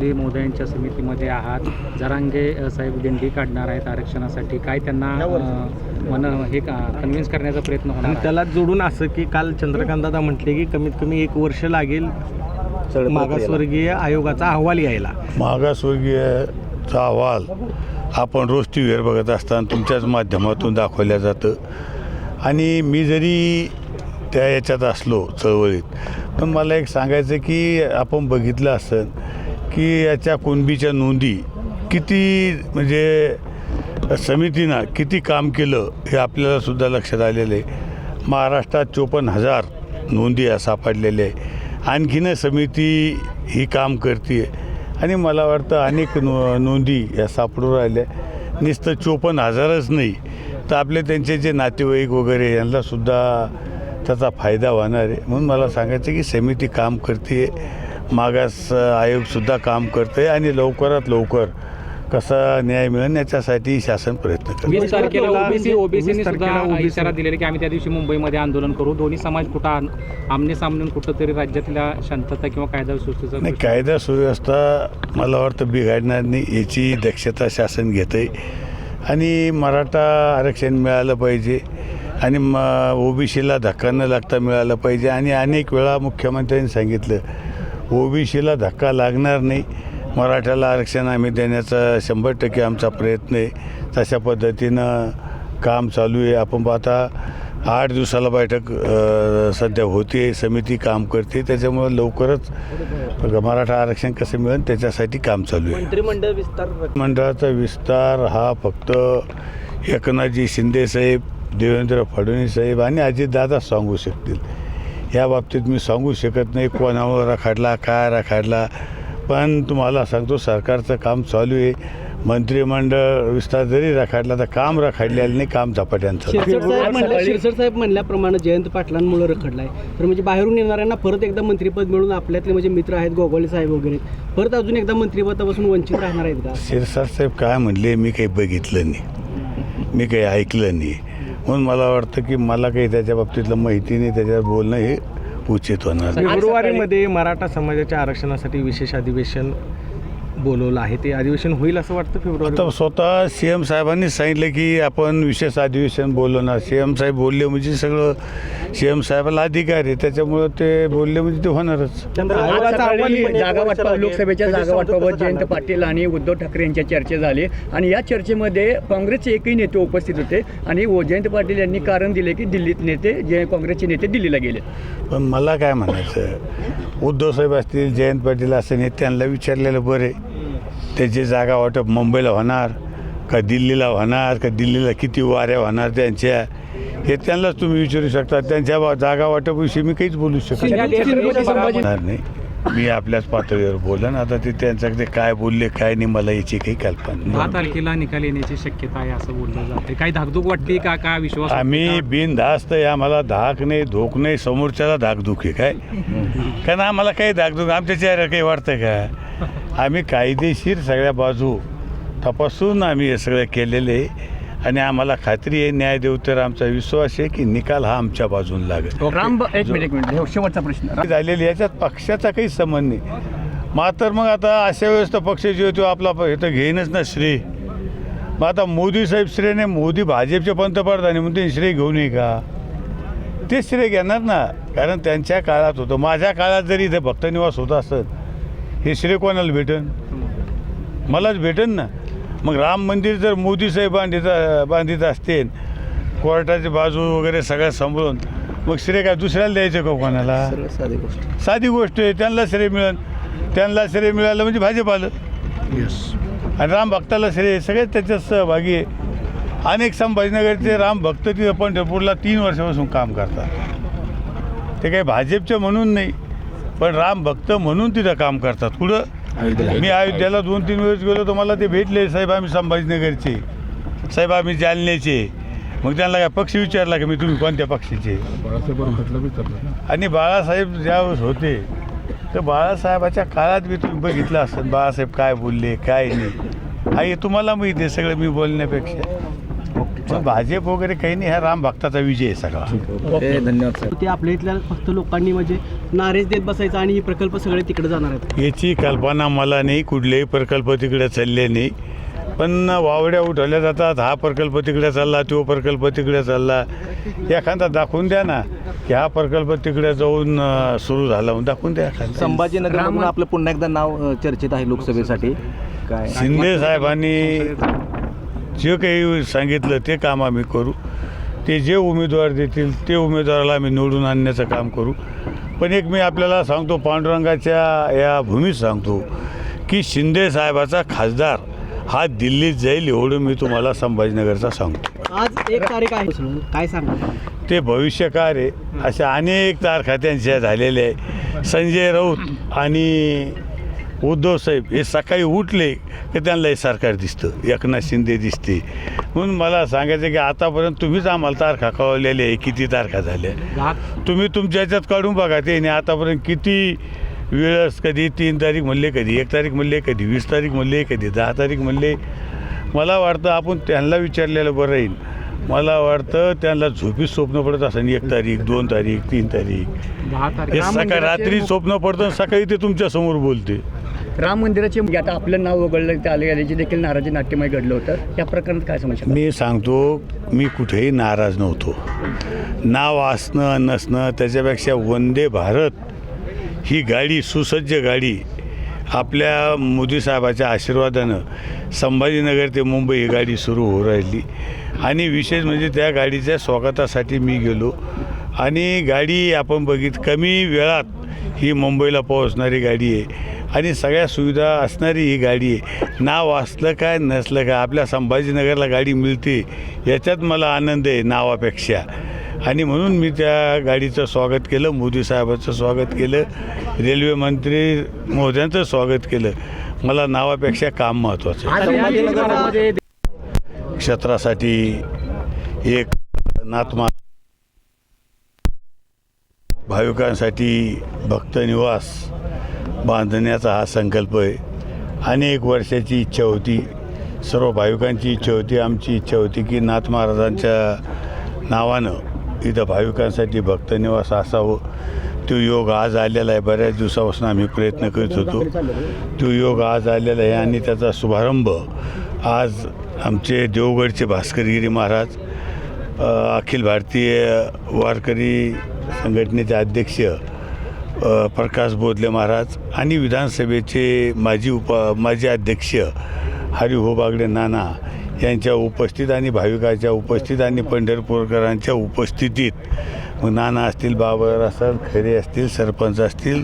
ते मोदयांच्या समितीमध्ये आहात. जरांगे साहेब दिंडी काढणार आहेत आरक्षणासाठी. काय त्यांना मन हे कन्व्हिन्स करण्याचा प्रयत्न होणार? त्याला जोडून असं की काल चंद्रकांत दादा म्हटले की कमीत कमी एक वर्ष लागेल मागासवर्गीय आयोगाचा अहवाल यायला. मागासवर्गीयचा अहवाल आपण रोज टी व्हीवर बघत असताना तुमच्याच माध्यमातून दाखवल्या जातं. आणि मी जरी त्या याच्यात असलो चळवळीत पण मला एक सांगायचं की आपण बघितलं असेल की याच्या कुणबीच्या नोंदी किती म्हणजे समितीनं किती काम केलं हे आपल्याला सुद्धा लक्षात आलेलं आहे. महाराष्ट्रात चोपन्न हजार नोंदी सापडलेले सापडलेल्या आहे. आणखीन समिती ही काम करते आणि मला वाटतं अनेक नो नोंदी या सापडून राहिल्या. नुसतं चोपन्न हजारच नाही. तर आपले त्यांचे जे नातेवाईक वगैरे यांनासुद्धा त्याचा फायदा होणार आहे. म्हणून मला सांगायचं की समिती काम करते मागास आयोगसुद्धा काम करते आणि लवकरात लवकर कसा न्याय मिळेल याच्यासाठी शासन प्रयत्न करते वीस तारखेला तारखेला- ओबीसी ओबीसीने वीस सुद्धा तारखेला OBC इशारा दिलेला की आम्ही त्या दिवशी मुंबईमध्ये आंदोलन करू. दोन्ही समाज कुठं आम- आमने सामने कुठंतरी राज्यातल्या शांतता किंवा कायदा सुव्यवस्थेचा नाही कायदा सुव्यवस्था मला वाटतं बिघडणार नाही याची दक्षता शासन घेतं आहे आणि मराठा आरक्षण मिळालं पाहिजे आणि म ओबीसीला धक्का न लागता मिळालं पाहिजे. आणि अनेक वेळा मुख्यमंत्र्यांनी सांगितलं ओबीसीला धक्का लागणार नाही. मराठ्याला आरक्षण आम्ही देण्याचा शंभर टक्के आमचा प्रयत्न आहे. तशा पद्धतीनं काम चालू आहे. आपण पाहता आठ दिवसाला बैठक सध्या होते. समिती काम करते. त्याच्यामुळं लवकरच मराठा आरक्षण कसं मिळेल त्याच्यासाठी काम चालू आहे. मंत्रिमंडळ विस्तार मंडळाचा विस्तार हा फक्त एकनाथजी शिंदेसाहेब देवेंद्र फडणवीस साहेब आणि अजितदादा सांगू शकतील. या बाबतीत मी सांगू शकत नाही कोणावर रखाडला काय रखाडला. पण तुम्हाला सांगतो सरकारचं काम चालू आहे. मंत्रिमंडळ विस्तार जरी रखाडला तर काम रखाडलेलं नाही काम आहे. शिरसट साहेब म्हणल्याप्रमाणे जयंत पाटलांमुळे रखडलाय. तर म्हणजे बाहेरून येणाऱ्यांना परत एकदा मंत्रिपद मिळून आपल्यातले म्हणजे मित्र आहेत गोगोले साहेब वगैरे परत अजून एकदा मंत्रिपदापासून वंचित राहणार आहेत का? शिरसाट साहेब काय म्हणले मी काही बघितलं नाही. मी काही ऐकलं नाही. म्हणून मला वाटतं की मला काही त्याच्या बाबतीतलं माहिती नाही त्याच्यावर बोलणं हे उचित होणार. फेब्रुवारीमध्ये मराठा समाजाच्या आरक्षणासाठी विशेष अधिवेशन बोलवलं आहे. ते अधिवेशन होईल असं वाटतं फेब्रुवारी? आता स्वतः सी एम साहेबांनी सांगितलं की आपण विशेष अधिवेशन बोलवणार. सी एम साहेब बोलले म्हणजे सगळं सी एम साहेबाला अधिकार आहे. त्याच्यामुळं ते बोलले म्हणजे ते होणारच. आयोगाचा अहवाल येईल. जागा वाटपा लोकसभेच्या जागा वाटपाबाबत जयंत पाटील आणि उद्धव ठाकरे यांच्या चर्चा झाली आणि या चर्चेमध्ये काँग्रेसचे एकही नेते उपस्थित होते आणि व जयंत पाटील यांनी कारण दिले की दिल्लीत नेते जे काँग्रेसचे नेते दिल्लीला गेले. पण मला काय म्हणायचं? उद्धव साहेब असतील जयंत पाटील असं नाही त्यांना विचारलेलं बरे त्याची जागा वाटप मुंबईला होणार का दिल्लीला होणार का दिल्लीला किती वाऱ्या होणार त्यांच्या हे त्यांनाच तुम्ही विचारू शकता. त्यांच्या बा- जागा वाटपविषयी मी काहीच बोलू शकत नाही. मी आपल्याच पातळीवर बोलन आता ते त्यांच्याकडे काय बोलले काय नाही मला याची काही कल्पना दहा नाही तारखेला निकाल येण्याची शक्यता आहे असं बोललं जाते काही धाकधूक वाटते का? का विश्वास आम्ही? बिनधास्त आहे आम्हाला धाक नाही धोक नाही समोरच्याला धाकधूक आहे काय? कारण आम्हाला काही धाकधूक आमच्या चेहऱ्यावर काही वाटतं का? आम्ही कायदेशीर सगळ्या बाजू तपासून आम्ही हे सगळं केलेलं आहे. आणि आम्हाला खात्री आहे न्याय देऊ तर आमचा विश्वास आहे की निकाल हा आमच्या बाजून लागेल. राम एक मिनिट एक मिनिट. शेवटचा प्रश्न. झालेली याच्यात पक्षाचा काही संबंध नाही. मात्र मग आता अशा वेळेस तर पक्ष जे होतो आपला प- हे तर घेईनच ना श्रेय. मग आता मोदी साहेब श्रेय नाही मोदी भाजपचे पंतप्रधान आहे म्हणून ते श्रेय घेऊ नये का? ते श्रेय घेणार ना. कारण त्यांच्या काळात होतं. माझ्या काळात जरी इथे भक्तनिवास होत असत हे श्रेय कोणाला भेटन. मलाच भेटन ना. मग राम मंदिर जर मोदी साहेब बांधित बांधित असतील कोर्टाची बाजू वगैरे सगळं सांभाळून मग श्रेय काय दुसऱ्याला द्यायचं का कोणाला? साधी गोष्ट. साधी गोष्ट आहे त्यांना श्रेय मिळेल त्यांना श्रेय मिळालं म्हणजे भाजप आलं आणि राम भक्ताला श्रेय सगळे त्याच्यात सहभागी आहे. अनेक संभाजीनगरचे राम भक्त तिथं पंढरपूरला तीन वर्षापासून काम करतात. ते काही भाजपचे म्हणून नाही. पण राम भक्त म्हणून तिथं काम करतात. कुठं? मी अयोध्येला दोन तीन वेळेस गेलो तर मला ते भेटले साहेब आम्ही संभाजीनगरचे. साहेब आम्ही जालन्याचे. मग त्यांना काय पक्ष विचारला की मी तुम्ही कोणत्या पक्षाचे? आणि बाळासाहेब ज्यावेळेस होते तर बाळासाहेबाच्या काळात मी तुम्ही बघितलं असतं बाळासाहेब काय बोलले काय नाही. आई तुम्हाला माहिती आहे सगळं मी बोलण्यापेक्षा. पण भाजप वगैरे काही नाही हा राम भक्ताचा विजय आहे सगळा. ओके धन्यवाद सर. ते आपल्या इथल्या फक्त लोकांनी म्हणजे नारेज देत बसायचं आणि ही प्रकल्प सगळे तिकडे जाणार आहेत. याची कल्पना मला नाही कुठलेही प्रकल्प तिकडे चालले नाही. पण वावड्या उठवल्या जातात हा प्रकल्प तिकडे चालला तो प्रकल्प तिकडे चालला. एखादा दाखवून द्या ना की हा प्रकल्प तिकडे जाऊन अं, सुरू झाला म्हणून दाखवून द्या एखादा. संभाजीनगर आपलं पुन्हा एकदा नाव अ, चर्चेत आहे लोकसभेसाठी. काय? शिंदे साहेबांनी जे काही सांगितलं ते काम आम्ही करू. ते जे उमेदवार देतील ते उमेदवाराला आम्ही निवडून आणण्याचं काम करू. पण एक मी आपल्याला सांगतो पांडुरंगाच्या या भूमीत सांगतो की शिंदे साहेबाचा खासदार हा दिल्लीत जाईल एवढं मी तुम्हाला संभाजीनगरचा सांगतो. आज एक तारीख आहे. काय सांगणार? ते भविष्यकार आहे. अशा अनेक तारखा त्यांच्या झालेल्या आहे संजय राऊत आणि उद्धव साहेब हे सकाळी उठले की त्यांना हे सरकार दिसतं. एकनाथ शिंदे दिसते. म्हणून मला सांगायचं की आतापर्यंत तुम्हीच आम्हाला तारखा कळवलेल्या आहे किती तारखा झाल्या. तुम्ही तुमच्या ह्याच्यात काढून बघा ते. आणि आतापर्यंत किती वेळस कधी तीन तारीख म्हणले कधी एक तारीख म्हणले कधी वीस तारीख म्हणले कधी दहा तारीख म्हणले. मला वाटतं आपण त्यांना विचारलेलं बरं राहील. मला वाटतं त्यांना झोपीत स्वप्न पडत असेल. एक तारीख दोन तारीख तीन तारीख. हे सकाळी रात्री स्वप्न पडतं सकाळी ते तुमच्यासमोर बोलते. राम मंदिराचे म्हणजे आता आपलं नाव वगळलं ते आले याची देखील नाराजी नाट्यमय घडलं होतं या प्रकरणात काय समस्या मी सांगतो मी कुठेही नाराज नव्हतो. नाव असणं नसणं त्याच्यापेक्षा वंदे भारत ही गाडी सुसज्ज गाडी आपल्या मोदी साहेबाच्या आशीर्वादानं संभाजीनगर ते मुंबई ही गाडी सुरू होऊ राहिली. आणि विशेष म्हणजे त्या गाडीच्या स्वागतासाठी मी गेलो. आणि गाडी आपण बघित कमी वेळात ही मुंबईला पोहोचणारी गाडी आहे. आणि सगळ्या सुविधा असणारी ही गाडी आहे. नाव असलं काय नसलं काय आपल्या संभाजीनगरला गाडी मिळते याच्यात मला आनंद आहे नावापेक्षा. आणि म्हणून मी त्या गाडीचं स्वागत केलं मोदी साहेबाचं स्वागत केलं रेल्वे मंत्री मोद्यांचं स्वागत केलं. मला नावापेक्षा काम महत्त्वाचं आहे. क्षेत्रासाठी एक नातमा भाविकांसाठी भक्तनिवास बांधण्याचा हा संकल्प आहे. अनेक वर्षाची इच्छा होती. सर्व भाविकांची इच्छा होती. आमची इच्छा होती की नाथ महाराजांच्या नावानं इथं भाविकांसाठी भक्तनिवास असावं. तो योग आज आलेला आहे. बऱ्याच दिवसापासून आम्ही प्रयत्न करीत होतो. तो योग आज आलेला आहे आणि त्याचा शुभारंभ आज आमचे देवगडचे भास्करगिरी महाराज अखिल भारतीय वारकरी संघटनेचे अध्यक्ष प्रकाश बोधले महाराज आणि विधानसभेचे माजी उप माजी अध्यक्ष हरिहो बागडे नाना यांच्या उपस्थित आणि भाविकाच्या उपस्थित आणि पंढरपूरकरांच्या उपस्थितीत मग नाना असतील बाबर असेल खरे असतील सरपंच असतील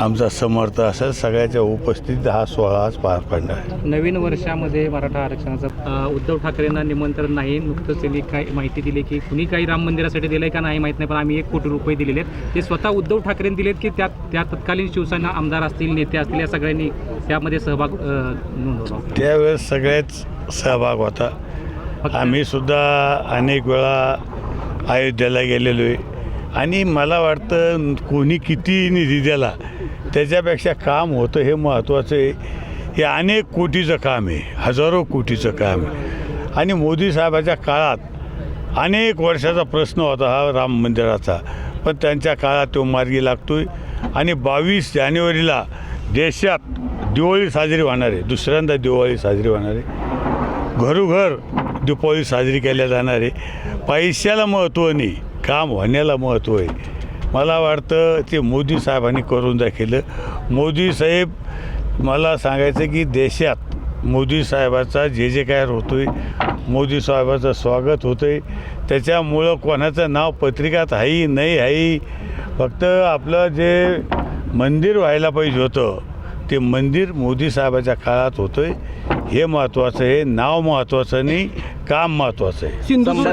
आमचा समर्थ असेल सगळ्याच्या उपस्थितीत हा सोहळा आज पार पडणार आहे. नवीन वर्षामध्ये मराठा आरक्षणाचं उद्धव ठाकरेंना निमंत्रण नाही. नुकतंच त्यांनी काय माहिती दिली की कुणी काही राम मंदिरासाठी दिलंय का नाही माहीत नाही पण आम्ही एक कोटी रुपये दिलेले आहेत. ते स्वतः उद्धव ठाकरेंनी दिलेत की त्या त्या तत्कालीन शिवसेना आमदार असतील नेते असतील या सगळ्यांनी त्यामध्ये सहभाग नोंदवला त्यावेळेस सगळेच सहभाग होता. आम्ही सुद्धा अनेक वेळा अयोध्येला गेलेलो आहे आणि मला वाटतं कोणी किती निधी दिला त्याच्यापेक्षा काम होतं हे महत्त्वाचं आहे. हे अनेक कोटीचं काम आहे हजारो कोटीचं काम आहे. आणि मोदी साहेबाच्या काळात अनेक वर्षाचा प्रश्न होता हा राम मंदिराचा पण त्यांच्या काळात तो मार्गी लागतो आहे आणि बावीस जानेवारीला देशात दिवाळी साजरी होणार आहे दुसऱ्यांदा दिवाळी साजरी होणार आहे. घरोघर दीपावली साजरी केल्या जाणार आहे. पैशाला महत्त्व नाही काम होण्याला महत्त्व आहे. मला वाटतं ते मोदी साहेबांनी करून दाखवलं. मोदी साहेब मला सांगायचं की देशात मोदी साहेबाचा जे जे काय होतो आहे मोदी साहेबाचं स्वागत होतं आहे त्याच्यामुळं कोणाचं नाव पत्रिकात आहे नाही आहे फक्त आपलं जे मंदिर व्हायला पाहिजे होतं ते मंदिर मोदी साहेबाच्या काळात होतं आहे हे महत्त्वाचं आहे नाव महत्त्वाचं नाही. काम महत्वाचं आहे. सिंधुदुर्ग